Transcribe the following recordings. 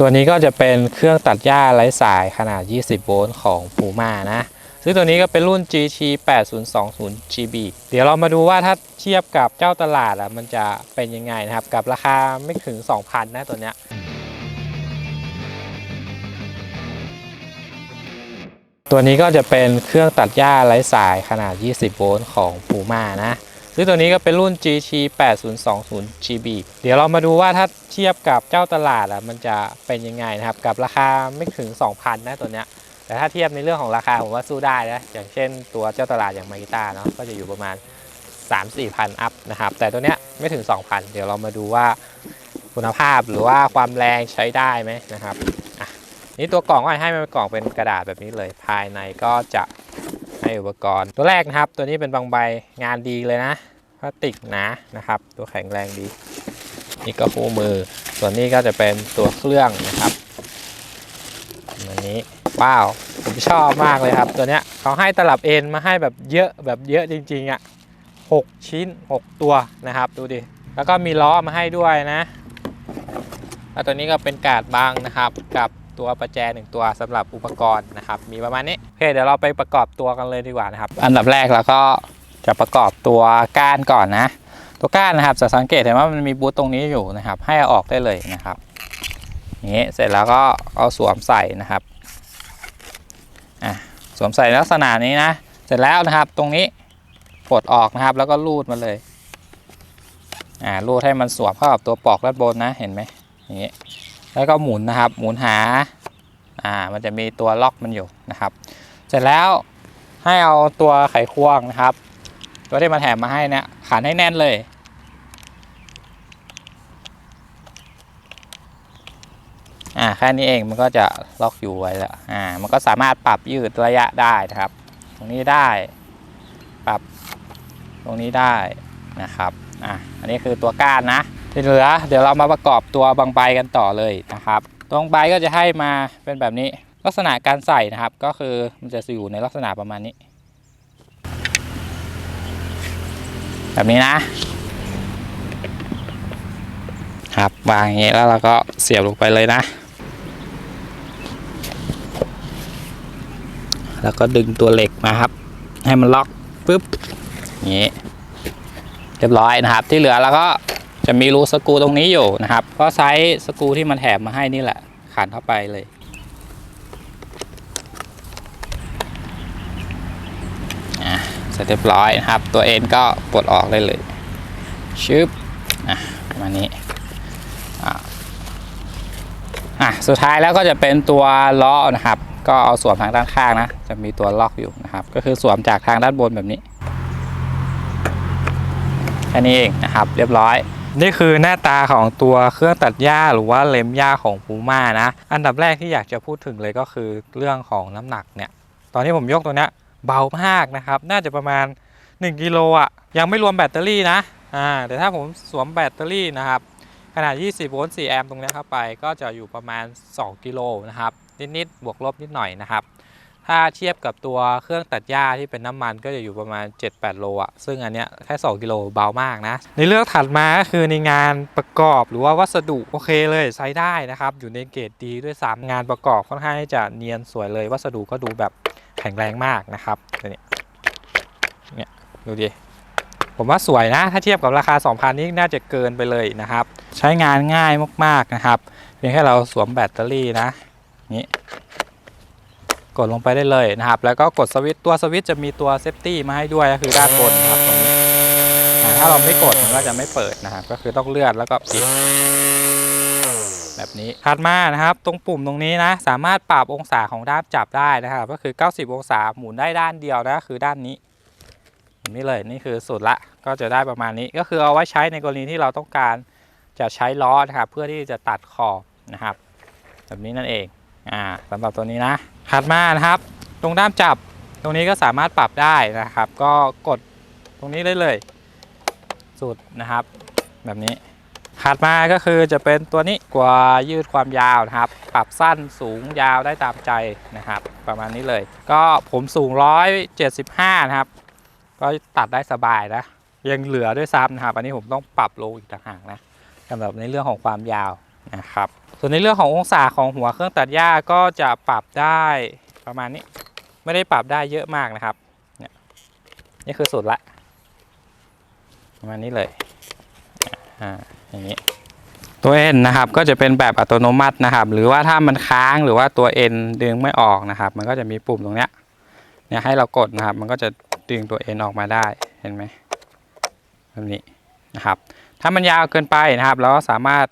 ตัวนี้ก็จะเป็นเครื่องตัดหญ้าไร้สายขนาด 20 โวลต์ของ Puma นะ ซึ่งตัวนี้ก็เป็นรุ่น GT 8020 GB เดี๋ยวเรามาดูว่าถ้าเทียบกับเจ้าตลาดอะมันจะเป็นยังไงนะครับ กับราคาไม่ถึง 2,000 นะตัวเนี้ย ตัวนี้ก็จะเป็นเครื่องตัดหญ้าไร้สายขนาด 20 โวลต์ของ Puma นะ ซึ่งตัวนี้ก็เป็นรุ่น GT 8020 GB เดี๋ยวเรามาดูว่าถ้าเทียบกับเจ้าตลาดอะมันจะเป็นยังไงนะครับ กับราคาไม่ถึง 2,000 นะตัวเนี้ย แต่ถ้าเทียบในเรื่องของราคาผมว่าสู้ได้นะ อย่างเช่นตัวเจ้าตลาดอย่างมากิต้าเนาะ ก็จะอยู่ประมาณ 3-4พันอัพนะครับ แต่ตัวเนี้ยไม่ถึง 2,000 เดี๋ยวเรามาดูว่าคุณภาพหรือว่าความแรงใช้ได้ไหมนะครับอะนี่ตัวกล่องก็ให้มันเป็นกล่องเป็นกระดาษแบบนี้เลย ภายในก็จะให้อุปกรณ์ ตัวแรกนะครับ ตัวนี้เป็นบางใบงานดีเลยนะ ลาสติกหนานะครับ ตัวแข็งแรงดี นี่ก็คู่มือ ส่วนนี้ก็จะเป็นตัวเครื่องนะครับอันนี้ว้าวผมชอบมากเลยครับ ตัวเนี้ยเขาให้ตลับเอ็นมาให้แบบเยอะแบบเยอะจริงๆอะ่ะหกชิ้น 6 ตัวนะครับ ดูดิ แล้วก็มีล้อมาให้ด้วยนะ แล้วตัวนี้ก็เป็นกาดบางนะครับ กับตัวประแจหนึ่งตัวสำหรับอุปกรณ์นะครับ มีประมาณนี้ โอเค เดี๋ยวเราไปประกอบตัวกันเลยดีกว่านะครับ อันดับแรกเราก็ จะประกอบตัวก้านก่อนนะ ตัวก้านนะครับจะสังเกตเห็นว่ามันมีบูทตรงนี้อยู่นะครับ ให้ออกได้เลยนะครับนี้เสร็จแล้วก็เอาสวมใส่นะครับอะสวมใส่ลักษณะนี้นะ เสร็จแล้วนะครับตรงนี้ปลดออกนะครับ แล้วก็ลูดมาเลยอ่าลูดให้มันสวมเข้ากับตัวปลอกด้านบนนะเห็นไหมอย่างนี้แล้วก็หมุนนะครับ หมุนหาอ่ามันจะมีตัวล็อกมันอยู่นะครับ เสร็จแล้วให้เอาตัวไขควงนะครับ ตัวที่มาแถมมาให้เนี่ยขันให้แน่นเลย อ่าแค่นี้เองมันก็จะล็อกอยู่ไว้แล้วอ่ามันก็สามารถปรับยืดระยะได้นะครับ ตรงนี้ได้ปรับตรงนี้ได้นะครับอะอันนี้คือตัวก้านนะที่เหลือเดี๋ยวเรามาประกอบตัวบางใบกันต่อเลยนะครับตัวบางใบก็จะให้มาเป็นแบบนี้ลักษณะการใส่นะครับ ก็คือมันจะอยู่ในลักษณะประมาณนี้ แบบนี้นะครับวางอย่างนี้แล้วเราก็เสียบลงไปเลยนะ แล้วก็ดึงตัวเหล็กมาครับ ให้มันล็อกปุ๊บอย่างนี้เรียบร้อยนะครับ ที่เหลือเราก็จะมีรูสกูตรงนี้อยู่นะครับ ก็ใช้สกูที่มันแถมมาให้นี่แหละขันเข้าไปเลย อะเส ร็จเรียบร้อยนะครับ ตัวเอ็นก็ปลดออกได้เลยชึบอะประมาณนี้อะอะสุดท้ายแล้วก็จะเป็นตัวล้อนะครับ ก็เอาสวมทางด้านข้างนะ จะมีตัวล็อกอยู่นะครับ ก็คือสวมจากทางด้านบนแบบนี้แค่นี้เองนะครับ เรียบร้อยนี่คือหน้าตาของตัวเครื่องตัดหญ้าหรือว่าเล็มหญ้าของพูม่านะ อันดับแรกที่อยากจะพูดถึงเลยก็คือเรื่องของน้ำหนักเนี่ย ตอนที่ผมยกตัวเนี้ย เบามากนะครับ น่าจะประมาณ 1กิโลอะ ยังไม่รวมแบตเตอรี่นะ อ่า แต่ถ้าผมสวมแบตเตอรี่นะครับ ขนาด 20 โวลต์ 4 แอมป์ตรงนี้เข้าไป ก็จะอยู่ประมาณ 2 กิโลนะครับ นิดๆ บวกลบนิดหน่อยนะครับ ถ้าเทียบกับตัวเครื่องตัดหญ้าที่เป็นน้ำมันก็จะอยู่ประมาณ 7-8 โลอะซึ่งอันเนี้ยแค่ 2 กิโลเบามากนะ ในเรื่องถัดมาก็คือในงานประกอบหรือว่าวัสดุโอเคเลยใช้ได้นะครับ อยู่ในเกรดดีด้วยซ้ำงานประกอบค่อนข้างจะเนียนสวยเลย วัสดุก็ดูแบบ แข็งแรงมากนะครับตัวนี้เนี่ยดูดิผมว่าสวยนะ ถ้าเทียบกับราคา 2,000 นี่น่าจะเกินไปเลยนะครับ ใช้งานง่ายมากๆนะครับ เพียงแค่เราสวมแบตเตอรี่นะนี่กดลงไปได้เลยนะครับ แล้วก็กดสวิตตัวสวิตจะมีตัวเซฟตี้มาให้ด้วยก็คือด้านบนนะครับตรงนี้ถ้าเราไม่กดมันก็จะไม่เปิดนะครับ ก็คือต้องเลื่อนแล้วก็ปิด แบบนี้ถัดมานะครับ ตรงปุ่มตรงนี้นะ สามารถปรับองศาของด้ามจับได้นะครับ ก็คือ 90 องศาหมุนได้ด้านเดียวนะคือด้านนี้นี้เลยนี่คือสุดละก็จะได้ประมาณนี้ ก็คือเอาไว้ใช้ในกรณีที่เราต้องการจะใช้ล้อนะครับ เพื่อที่จะตัดขอบนะครับ แบบนี้นั่นเองอ่าสำหรับตัวนี้นะถัดมานะครับ ตรงด้ามจับตรงนี้ก็สามารถปรับได้นะครับ ก็กดตรงนี้ได้เลย สุดนะครับ แบบนี้ ถัดมาก็คือจะเป็นตัวนี้กว่ายืดความยาวนะครับ ปรับสั้นสูงยาวได้ตามใจนะครับ ประมาณนี้เลย ก็ผมสูง 175 นะครับ ก็ตัดได้สบายนะ ยังเหลือด้วยซ้ำนะครับ อันนี้ผมต้องปรับลงอีกต่างหากนะสำหรับในเรื่องของความยาวนะครับ ส่วนในเรื่องขององศาของหัวเครื่องตัดหญ้าก็จะปรับได้ประมาณนี้ ไม่ได้ปรับได้เยอะมากนะครับ เนี่ยนี่คือสุดละประมาณนี้เลยอ่า อย่างนี้ตัวเอ็นนะครับก็จะเป็นแบบอัตโนมัตินะครับ หรือว่าถ้ามันค้างหรือว่าตัวเอ็นดึงไม่ออกนะครับ มันก็จะมีปุ่มตรงเนี้ยเนี่ยให้เรากดนะครับ มันก็จะดึงตัวเอ็นออกมาได้เห็นไหมแบบนี้นะครับ ถ้ามันยาวเกินไปนะครับเราก็สามารถ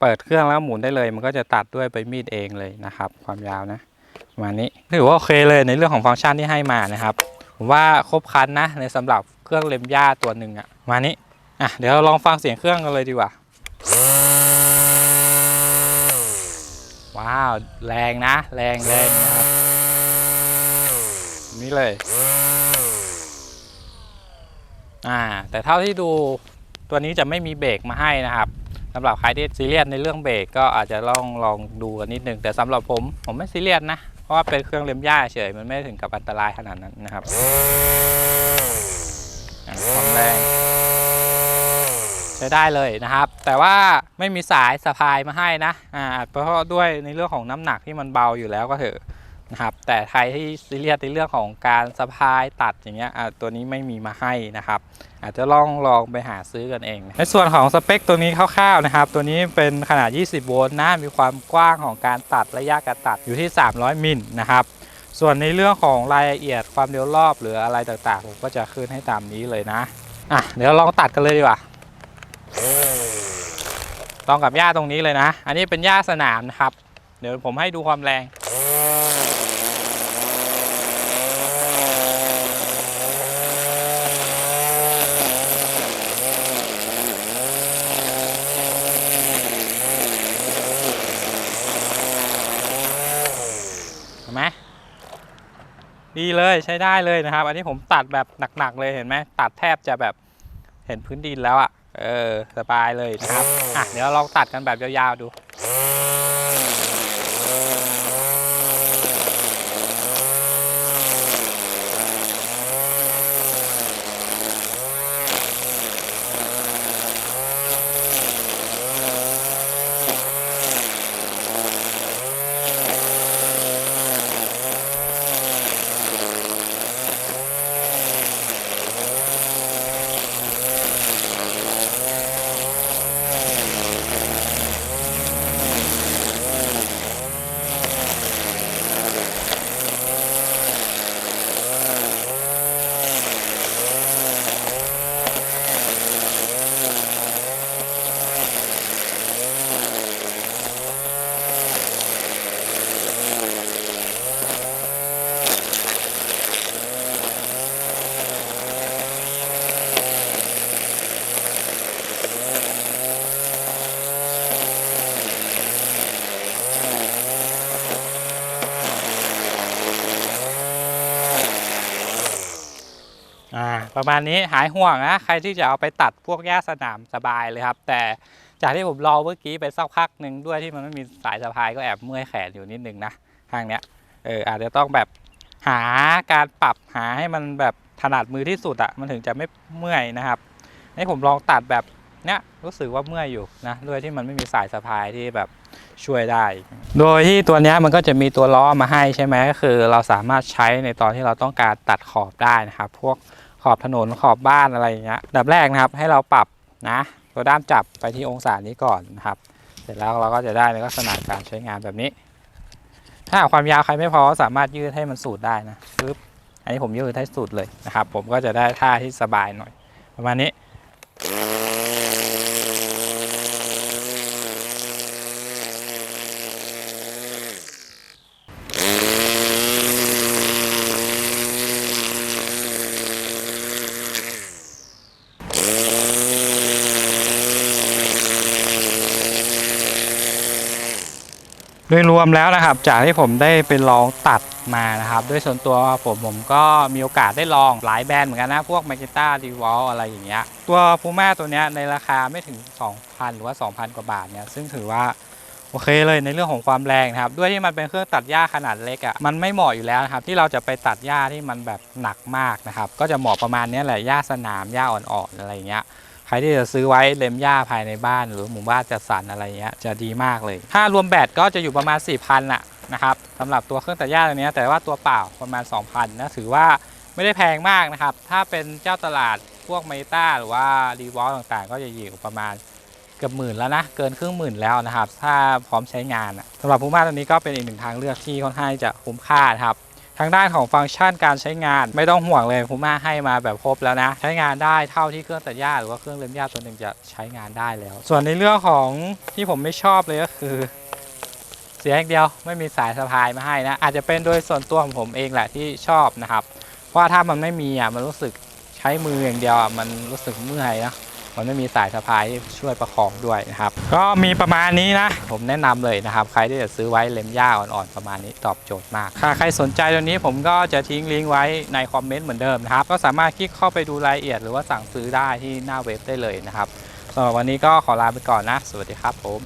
เปิดเครื่องแล้วหมุนได้เลย มันก็จะตัดด้วยใบมีดเองเลยนะครับ ความยาวนะประมาณนี้ถือว่าโอเคเลยในเรื่องของฟังก์ชันที่ให้มานะครับ ผมว่าครบครันนะในสำหรับเครื่องเล็มหญ้าตัวหนึ่งอะประมานี้ อะเดี๋ยวเราลองฟังเสียงเครื่องกันเลยดีกว่า ว้าว แรงนะ แรงแรงนะครับ นี่เลย อ่า แต่เท่าที่ดูตัวนี้จะไม่มีเบรกมาให้นะครับสำหรับใครที่ซีเรียสในเรื่องเบรกก็อาจจะลองลองดูกันนิดนึงแต่สำหรับผมผมไม่ซีเรียสนะ เพราะว่าเป็นเครื่องเล็มหญ้าเฉยมันไม่ถึงกับอันตรายขนาดนั้นนะครับอะความแรง ช้ได้เลยนะครับ แต่ว่าไม่มีสายสะพายมาให้นะอ่าเพราะด้วยในเรื่องของน้ำหนักที่มันเบาอยู่แล้วก็เถอะนะครับแต่ใครที่ซีเรียสในเรื่องของการสะพายตัดอย่างเงี้ยตัวนี้ไม่มีมาให้นะครับ อาจจะลองลองไปหาซื้อกันเอง ในส่วนของสเปคตัวนี้คร่าวๆนะครับ ตัวนี้เป็นขนาด 20 โวลต์นะมีความกว้างของการตัดระยะการตัดอยู่ที่ 300 มิลนะครับส่วนในเรื่องของรายละเอียดความเร็วรอบหรืออะไรต่างๆ ผมก็จะขึ้นให้ตามนี้เลยนะอะเดี๋ยวลองตัดกันเลยดีกว่า ลองกับหญ้าตรงนี้เลยนะ อันนี้เป็นหญ้าสนามนะครับ เดี๋ยวผมให้ดูความแรงเห็นไหมดีเลยใช้ได้เลยนะครับ อันนี้ผมตัดแบบหนัก ๆ เลยเห็นไหมตัดแทบจะแบบเห็นพื้นดินแล้วอะ่ะ เออสบายเลยนะครับ อะ เดี๋ยวเราลองตัดกันแบบยาวๆดู อ่า ประมาณนี้หายห่วงนะใครที่จะเอาไปตัดพวกหญ้าสนามสบายเลยครับ แต่จากที่ผมรอเมื่อกี้ไปสักพักหนึ่งด้วยที่มันไม่มีสายสะพายก็แอบเมื่อยแขนอยู่นิดนึงนะทางเนี้ยเอออาจจะต้องแบบหาการปรับหาให้มันแบบถนัดมือที่สุดอะมันถึงจะไม่เมื่อยนะครับนี่ผมลองตัดแบบเนี้ยรู้สึกว่าเมื่อยอยู่นะด้วยที่มันไม่มีสายสะพายที่แบบช่วยได้ โดยที่ตัวเนี้ยมันก็จะมีตัวล้อมาให้ใช่ไหมก็คือ เราสามารถใช้ในตอนที่เราต้องการตัดขอบได้นะครับ พวก ขอบถนนขอบบ้านอะไรอย่างเงี้ยดับแรกนะครับให้เราปรับนะตัวด้ามจับไปที่องศานี้ก่อนนะครับ เสร็จแล้วเราก็จะได้ในลักษณะการใช้งานแบบนี้ ถ้าความยาวใครไม่พอสามารถยืดให้มันสูดได้นะปึ๊บอันนี้ผมยืดให้สุดเลยนะครับ ผมก็จะได้ท่าที่สบายหน่อย ประมาณนี้ ดยรวมแล้วนะครับ จากที่ผมได้ไปลองตัดมานะครับด้วยส่วนตัวผมผมก็มีโอกาสได้ลองหลายแบรนด์เหมือนกันนะพวก m a g e t a d e v o l อะไรอย่างเงี้ยตัว Puma ตัวเนี้ยในราคาไม่ถึง 2,000 หรือว่า 2,000 กว่าบาทเนี่ยซึ่งถือว่าโอเคเลยในเรื่องของความแรงนะครับ ด้วยที่มันเป็นเครื่องตัดหญ้าขนาดเล็กอะ่ะมันไม่เหมาะอยู่แล้วนะครับที่เราจะไปตัดหญ้าที่มันแบบหนักมากนะครับก็จะเหมาะประมาณนี้แหละหญ้าสนามหญ้าอ่อนๆอะไรอย่างเงี้ย รที่จะซื้อไว้เล็มหญ้าภายในบ้านหรือหมู่บ้านจัดสรรอะไรเงี้ยจะดีมากเลย ถ้ารวมแบตก็จะอยู่ประมาณ 4,000อะนะครับสำหรับตัวเครื่องตัดหญ้าตัวนี้แต่ว่าตัวเปล่าประมาณ 2,000นะถือว่าไม่ได้แพงมากนะครับ ถ้าเป็นเจ้าตลาดพวกเมตาหรือว่ารีวอลต่างๆ ก็จะอยู่ประมาณเกือบหมื่นแล้วนะ เกินครึ่งหมื่นแล้วนะครับ ถ้าพร้อมใช้งานสำหรับพูม่าตัวนี้ก็เป็นอีกหนึ่งทางเลือกที่ค่อนข้างจะคุ้มค่าครับ ทางด้านของฟังก์ชันการใช้งานไม่ต้องห่วงเลยพูม่าให้มาแบบครบแล้วนะ ใช้งานได้เท่าที่เครื่องตัดหญ้าหรือว่าเครื่องเล็มหญ้าตัวหนึ่งจะใช้งานได้แล้ว ส่วนในเรื่องของที่ผมไม่ชอบเลยก็คือเสียอย่างเดียวไม่มีสายสะพายมาให้นะ อาจจะเป็นโดยส่วนตัวของผมเองแหละที่ชอบนะครับ เพราะว่าถ้ามันไม่มีอะมันรู้สึกใช้มืออย่างเดียวอะมันรู้สึกเมื่อยนะ มันไม่มีสายสะพายที่ช่วยประคองด้วยนะครับ ก็มีประมาณนี้นะ ผมแนะนำเลยนะครับ ใครที่จะซื้อไว้เล็มหญ้าอ่อนๆประมาณนี้ตอบโจทย์มากถ้าใครสนใจตัวนี้ผมก็จะทิ้งลิงก์ไว้ในคอมเมนต์เหมือนเดิมนะครับ ก็สามารถคลิกเข้าไปดูรายละเอียด หรือว่าสั่งซื้อได้ที่หน้าเว็บได้เลยนะครับสำหรับวันนี้ก็ขอลาไปก่อนนะ สวัสดีครับผม